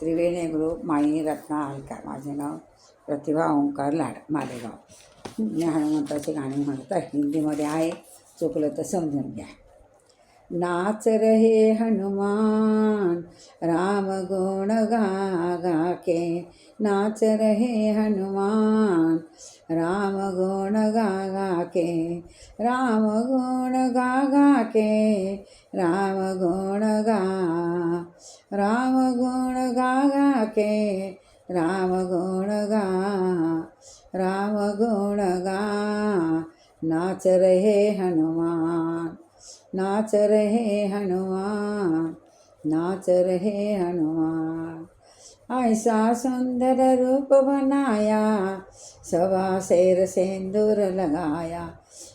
त्रिवेणी group माई रत्ना अलकार माझे नाव प्रतिभा ओंकार लाड मालेगाव. मी हनुमंताची गाणी म्हणत आहे. हिंदीमध्ये आहे चुकलं तर समजून घ्या. नाच रहे हनुमान राम गुण गा गा के. नाच रहे हनुमान राम गुण गा गा के. राम गुण गा गा के. राम गुण गा. राम के राम गुण गा राम गुण गा. नाच रहे हनुमान नाच रहे हनुमान नाच रहे हनुमान. ऐसा सुंदर रूप बनाया सवा शेर सिंदूर लगाया.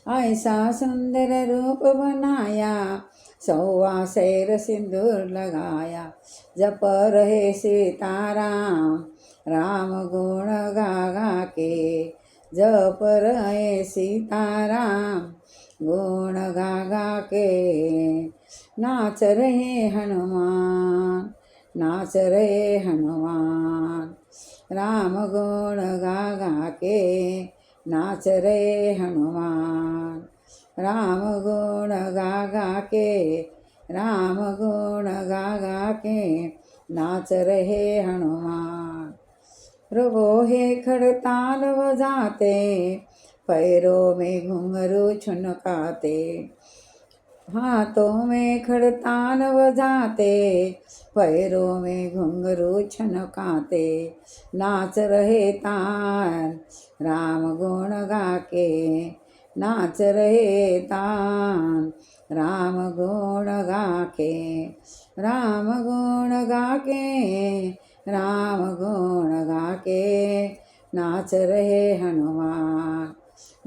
ऐसा सुंदर रूप बनाया सवा शेर सिंदूर लगाया. जप रहे सीताराम राम गुण गा गा के. जप रहे सीताराम गुण गा गा के. नाच रहे हनुमान नाच रहे हनुमान राम गुण गा गा के नाच रहे हनुमान राम गुण गा गा के राम गुण गा गा के नाच रहे हनुमान. प्रभो हे खड़ताल बजाते पैरों में घुंघरू छुनकाते हाथों में खड़तान बजाते पैरों में घुंघरू छनकाते नाच रहे तान राम गुण गा के नाच रहे तान राम गुण गा के राम गुण गा के राम गुण गा के नाच रहे हनुमान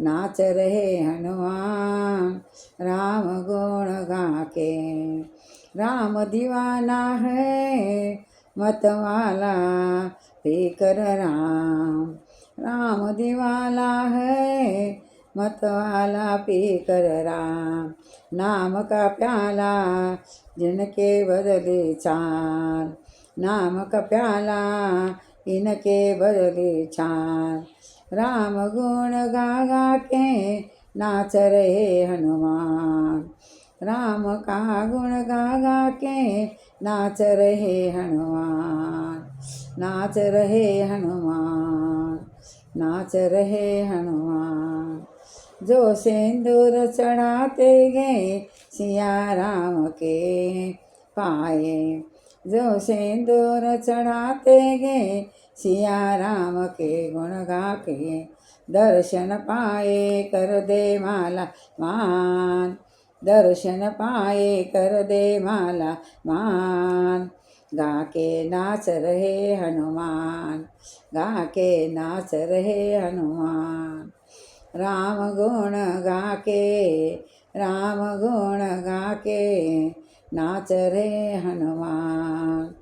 नाच रहे हनुमान राम गुण गाके. राम दीवाना है मतवाला पीकर राम. राम दीवाला है मतवाला पीकर राम. नाम का प्याला जिनके बदले चाल. नाम का प्याला इनके बदले चाल. राम गुण गा गा के नाच रहे हनुमान। राम का गुण गा गा के नाच रहे हनुमान। नाच रहे हनुमान। नाच रहे हनुमान। जो सिंदूर चढ़ाते गए सिया राम के पाए। जो सिंदूर चढ़ाते गे सिया राम के गुण गा के दर्शन पाए कर दे माला मान। दर्शन पाए कर दे माला मान। गा के नाच रहे हनुमान गा के नाच रहे हनुमान। राम गुण गा के राम गुण गा के नाच रहे हनुमान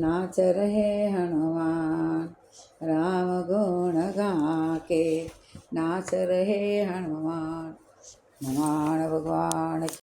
नाच रहे हनुमान राम गुण गाके नाच रहे हनुमान हनुमान भगवान